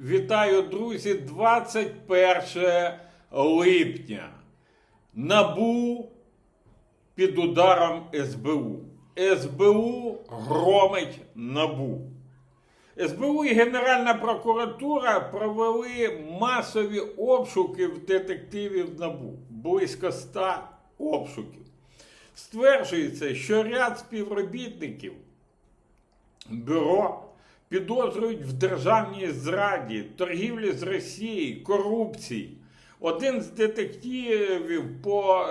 Вітаю, друзі! 21 липня. Набу під ударом СБУ. СБУ громить Набу. СБУ і Генеральна прокуратура провели масові обшуки в детективів НАБУ. Близько ста обшуків. Стверджується, що ряд співробітників бюро підозрюють в державній зраді, торгівлі з Росією, корупції. Один з детективів по,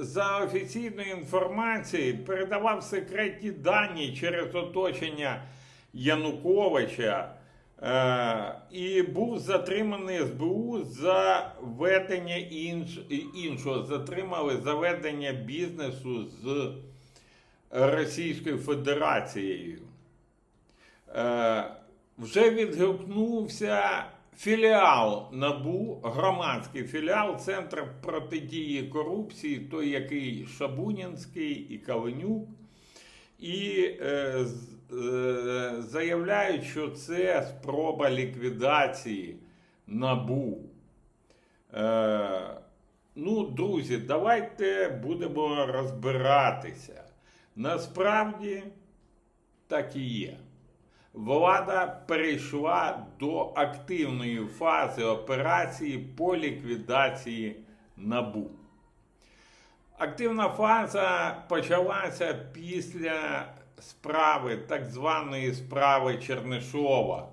за офіційною інформацією передавав секретні дані через оточення Януковича е, і був затриманий СБУ за ведення інш, іншого. Затримали за ведення бізнесу з Російською Федерацією. Е, вже відгукнувся філіал НАБУ, громадський філіал Центр протидії корупції, той, який Шабунінський і Каленюк, і е, е, заявляють, що це спроба ліквідації НАБУ. Е, ну, друзі, давайте будемо розбиратися. Насправді так і є. Влада перейшла до активної фази операції по ліквідації НАБУ. Активна фаза почалася після справи, так званої справи Чернишова,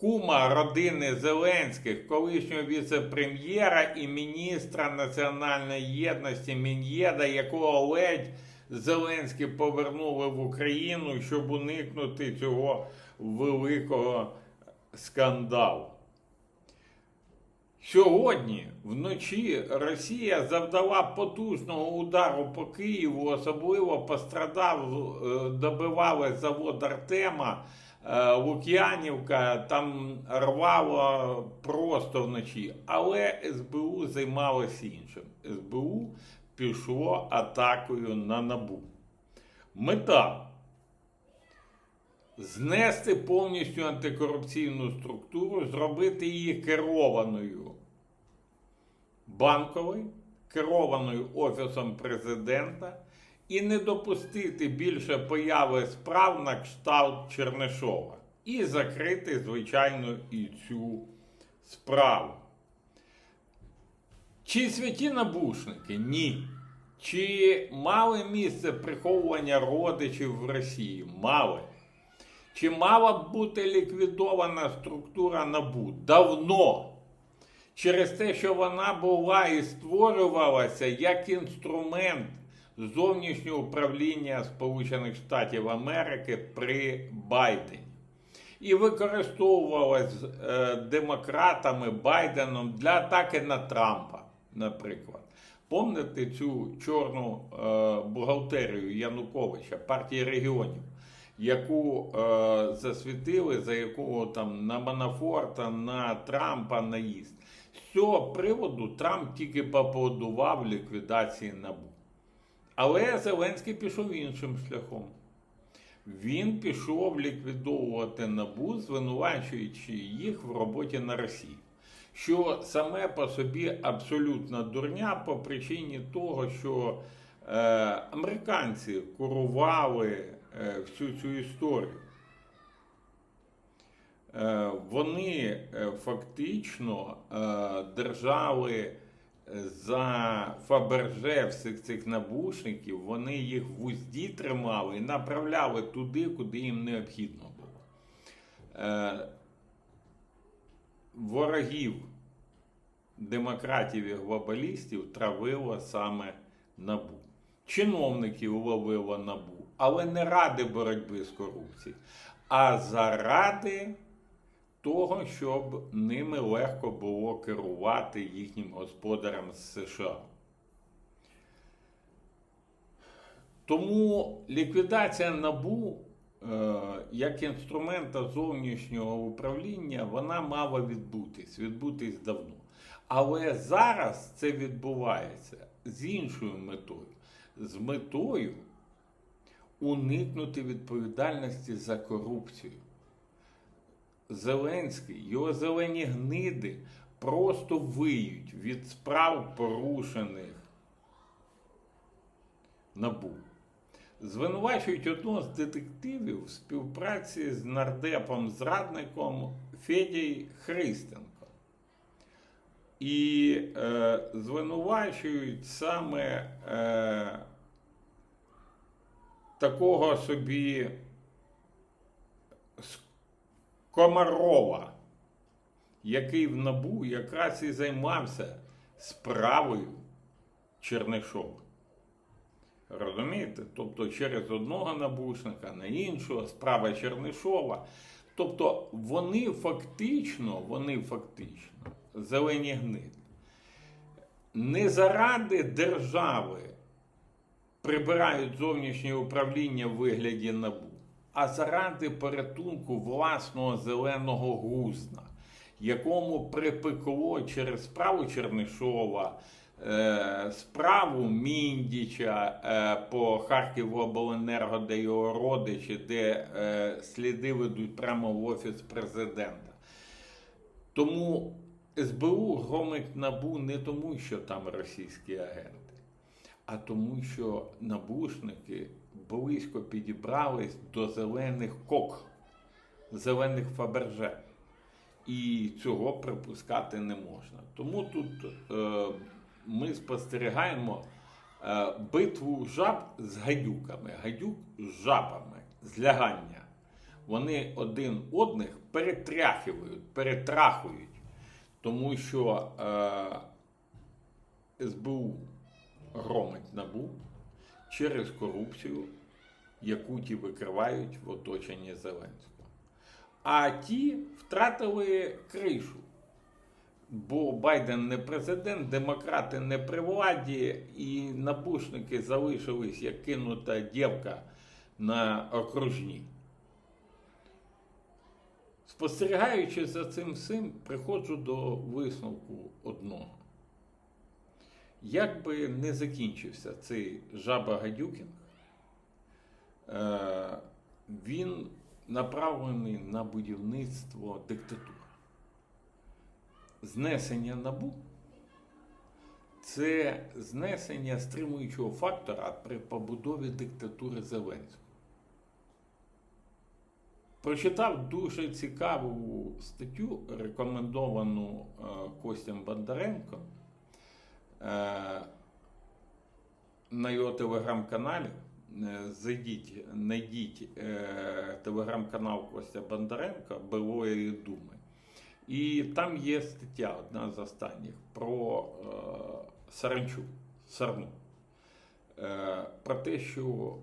кума родини Зеленських, колишнього віце-прем'єра і міністра національної єдності Мін'єда, якого ледь Зеленські повернули в Україну, щоб уникнути цього великого скандалу. Сьогодні вночі Росія завдала потужного удару по Києву, особливо пострадав, е, добивали завод Артема, е, Лук'янівка, там рвало просто вночі. Але СБУ займалося іншим. СБУ пішло атакою на набу. Мета знести повністю антикорупційну структуру, зробити її керованою банковою, керованою Офісом президента і не допустити більше появи справ на кшталт Чернишова. І закрити, звичайно, і цю справу. Чи святі набушники? Ні. Чи мали місце приховування родичів в Росії? Мали. Чи мала б бути ліквідована структура НАБУ? Давно. Через те, що вона була і створювалася як інструмент зовнішнього управління Сполучених Штатів Америки при Байдені. І використовувалась е, демократами Байденом для атаки на Трампа, наприклад. Помните цю чорну е, бухгалтерію Януковича, партії регіонів, яку е, засвітили, за яку там на Манафорта, на Трампа наїзд. З цього приводу Трамп тільки поаплодував ліквідації НАБУ. Але Зеленський пішов іншим шляхом. Він пішов ліквідовувати НАБУ, звинувачуючи їх в роботі на Росії. Що саме по собі абсолютна дурня по причині того, що е, американці курували всю цю історію. Е, вони е, фактично е, держали за Фаберже всіх цих набушників, вони їх в узді тримали і направляли туди, куди їм необхідно було. Е, Ворогів демократів і глобалістів травило саме набу. Чиновників ловило набу, але не ради боротьби з корупцією, а заради того, щоб ними легко було керувати їхнім господарям з США. Тому ліквідація НАБУ е, як інструмента зовнішнього управління вона мала відбутись, відбутись давно. Але зараз це відбувається з іншою метою, з метою уникнути відповідальності за корупцію. Зеленський, його зелені гниди просто виють від справ порушених НАБУ. Звинувачують одного з детективів в співпраці з нардепом-зрадником Федій Христенко. І е, звинувачують саме е, такого собі Комарова, який в НАБУ якраз і займався справою Чернишова. Розумієте? Тобто через одного набушника на іншого, справа Чернишова. Тобто вони фактично, вони фактично зелені гниди. Не заради держави прибирають зовнішнє управління в вигляді набу, а заради порятунку власного зеленого гузна, якому припекло через справу Чернишова, е, справу Міндіча е, по Харківобленерго, де його родичі, де е, сліди ведуть прямо в офіс президента. Тому СБУ громить набу не тому, що там російські агенти, а тому, що набушники близько підібрались до зелених кок, зелених фаберже. І цього припускати не можна. Тому тут е, ми спостерігаємо е, битву жаб з гадюками, гадюк з жабами, злягання. Вони один одних перетряхують, перетрахують, тому що е, СБУ громить набу через корупцію, яку ті викривають в оточенні Зеленського. А ті втратили кришу. Бо Байден не президент, демократи не при владі, і набушники залишились як кинута дівка на окружні. Спостерігаючи за цим всім, приходжу до висновку одного. Як би не закінчився цей жаба Гадюкін, е, він направлений на будівництво диктатури. Знесення набу це знесення стримуючого фактора при побудові диктатури Зеленського. Прочитав дуже цікаву статтю, рекомендовану е, Костям Бондаренко на його телеграм-каналі. Е, Зайдіть, знайдіть е, телеграм-канал Костя Бондаренка Белої думи. І там є стаття, одна з останніх, про е, саранчу, сарну. Е, про те, що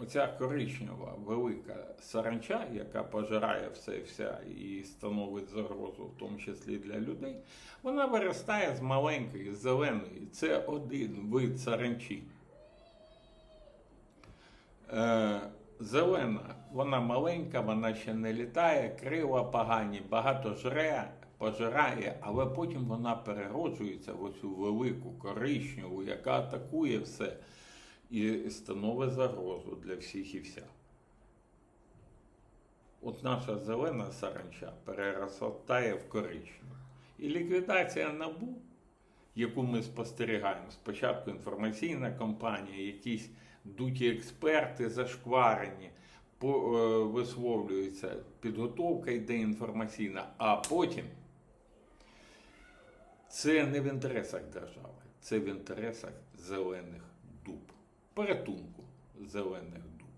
оця коричнева велика саранча, яка пожирає все вся і становить загрозу, в тому числі для людей, вона виростає з маленької, зеленої. Це один вид саранчі. Е, зелена, вона маленька, вона ще не літає, крила погані, багато жре, пожирає, але потім вона перероджується в оцю велику коричневу, яка атакує все і становить загрозу для всіх і вся. От наша зелена саранча переростає в коричневу. І ліквідація набу, яку ми спостерігаємо, спочатку інформаційна кампанія, якісь дуті експерти зашкварені, е, висловлюються, підготовка йде інформаційна, а потім це не в інтересах держави, це в інтересах зелених дуб, порятунку зелених дуб,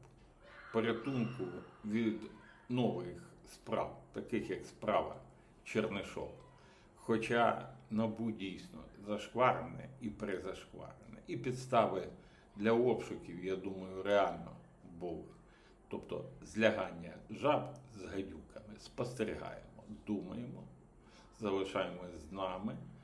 порятунку від нових справ, таких як справа Чернишова. Хоча НАБУ дійсно зашкварене і призашкварене. І підстави для обшуків, я думаю, реально були. Тобто злягання жаб з гадюками. Спостерігаємо, думаємо, залишаємось з нами.